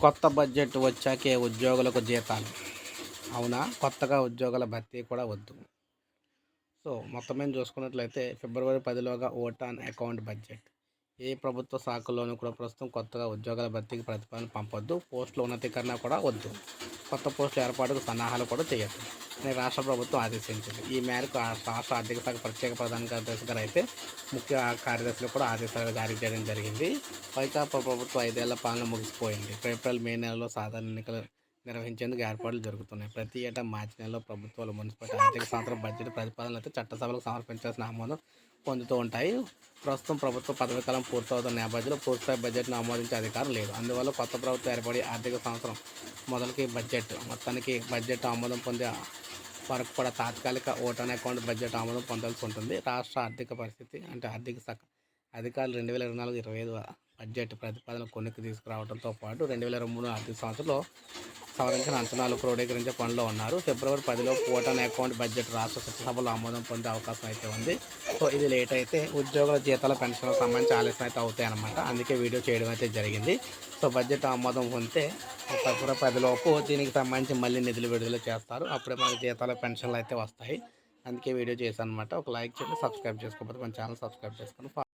కొత్త బడ్జెట్ వచ్చాకే ఉద్యోగులకు జీతాలు. అవునా? కొత్తగా ఉద్యోగాల భర్తీ కూడా వద్దు. సో మొత్తం మీద చూసుకున్నట్లయితే ఫిబ్రవరి పదిలోగా ఓటాన్ అకౌంట్ బడ్జెట్. ఏ ప్రభుత్వ శాఖల్లోనూ కూడా ప్రస్తుతం కొత్తగా ఉద్యోగాల భర్తీకి ప్రతిపాదన పంపొద్దు. పోస్టుల ఉన్నతీకరణ కూడా వద్దు. కొత్త పోస్టుల ఏర్పాటుకు సన్నాహాలు కూడా చేయొచ్చు. అని రాష్ట్ర ప్రభుత్వం ఆదేశించింది. ఈ మేరకు ఆ రాష్ట్ర ఆర్థిక శాఖ ప్రత్యేక ప్రధాన కార్యదర్శి గారు అయితే ముఖ్య కార్యదర్శులు కూడా ఆదేశాలు జారీ చేయడం జరిగింది. వైకాపా ప్రభుత్వం ఐదేళ్ళ పాలన ముగిసిపోయింది. ఏప్రిల్ మే నెలలో సాధారణ ఎన్నికలు నిర్వహించేందుకు ఏర్పాట్లు జరుగుతున్నాయి. ప్రతి ఏటా మార్చి నెలలో ప్రభుత్వాలు మున్సిపల్ ఆర్థిక సంవత్సరం బడ్జెట్ ప్రతిపాదనలు అయితే చట్టసభలకు సమర్పించాల్సిన ఆమోదం పొందుతూ ఉంటాయి. ప్రస్తుతం ప్రభుత్వ పదవీకాలం పూర్తవుతున్న నేపథ్యంలో పూర్తిస్థాయి బడ్జెట్ను ఆమోదించే అధికారం లేదు. అందువల్ల కొత్త ప్రభుత్వం ఏర్పడి ఆర్థిక సంవత్సరం మొదలకి బడ్జెట్ మొత్తానికి బడ్జెట్ ఆమోదం పొందే వరకు కూడా తాత్కాలిక ఓటాన్ అకౌంట్ బడ్జెట్ ఆమోదం పొందాల్సి ఉంటుంది. రాష్ట్ర ఆర్థిక పరిస్థితి అంటే ఆర్థిక శాఖ అధికారులు రెండు వేల ఇరవై నాలుగు ఇరవై ఐదు బడ్జెట్ ప్రతిపాదన కొన్నికి తీసుకురావడంతో పాటు రెండు వేల ఇరవై మూడు ఆర్థిక సంవత్సరంలో సవరించిన అంచనాలు క్రోడీకరించే పనిలో ఉన్నారు. ఫిబ్రవరి పదిలో ఓటాన్ అకౌంట్ బడ్జెట్ రాష్ట్ర సభలో ఆమోదం పొందే అవకాశం అయితే ఉంది. సో ఇది లేట్ అయితే ఉద్యోగుల జీతాల పెన్షన్లకు సంబంధించి ఆలస్యం అయితే అవుతాయి అనమాట అందుకే వీడియో చేయడం అయితే జరిగింది. సో బడ్జెట్ ఆమోదం పొందితే ఫిబ్రవరి పదిలోపు దీనికి సంబంధించి మళ్ళీ నిధులు విడుదల చేస్తారు. అప్పుడే మనకి జీతాల పెన్షన్లు అయితే వస్తాయి. అందుకే వీడియో చేశాను అనమాట ఒక లైక్ చేయండి సబ్స్క్రైబ్ చేసుకోకపోతే మన ఛానల్ సబ్స్క్రైబ్ చేసుకొని